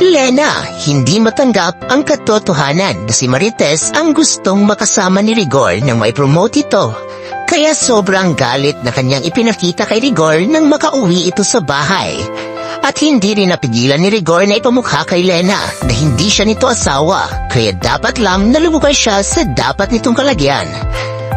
Lena, hindi matanggap ang katotohanan na si Marites ang gustong makasama ni Rigor nang may promote ito. Kaya sobrang galit na kanyang ipinakita kay Rigor nang makauwi ito sa bahay. At hindi rin napigilan ni Rigor na ipamukha kay Lena na hindi siya nito asawa, kaya dapat lang na lumukay siya sa dapat nitong kalagyan.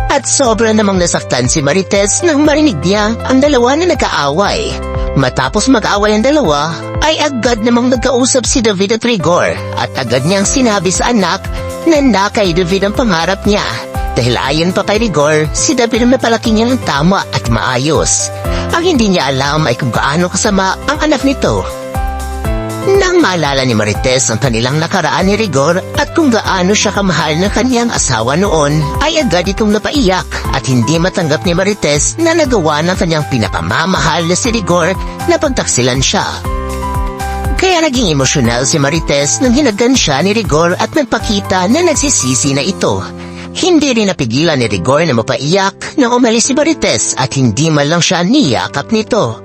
At sobra namang nasaktan si Marites nang marinig niya ang dalawa na nag-aaway. Matapos mag-away ang dalawa, ay agad namang nagkausap si David at Rigor at agad niyang sinabi sa anak na na kay David ang pangarap niya. Dahil ayon pa kay Rigor, si David ang napalaki niya ng tama at maayos. Ang hindi niya alam ay kung gaano kasama ang anak nito. Nang maalala ni Marites ang kanilang nakaraan ni Rigor at kung gaano siya kamahal ng kaniyang asawa noon, ay agad itong napaiyak at hindi matanggap ni Marites na nagawa ng kanyang pinapamamahal na si Rigor na pagtaksilan siya. Kaya naging emosyonal si Marites nang hinagan siya ni Rigor at nagpakita na nagsisisi na ito. Hindi rin napigilan ni Rigor na mapaiyak nang umalis si Marites at hindi man lang siya niyakap nito.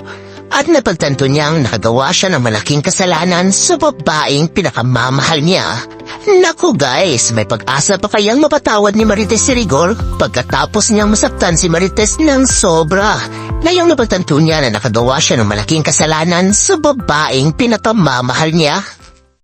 At napagtanto niyang nakagawa siya ng malaking kasalanan sa babaeng pinakamamahal niya. Naku guys, may pag-asa pa kayang mapatawad ni Marites si Rigor pagkatapos niyang masaktan si Marites ng sobra. Ngayong napagtanto niya na nakagawa siya ng malaking kasalanan sa babaeng pinakamamahal niya.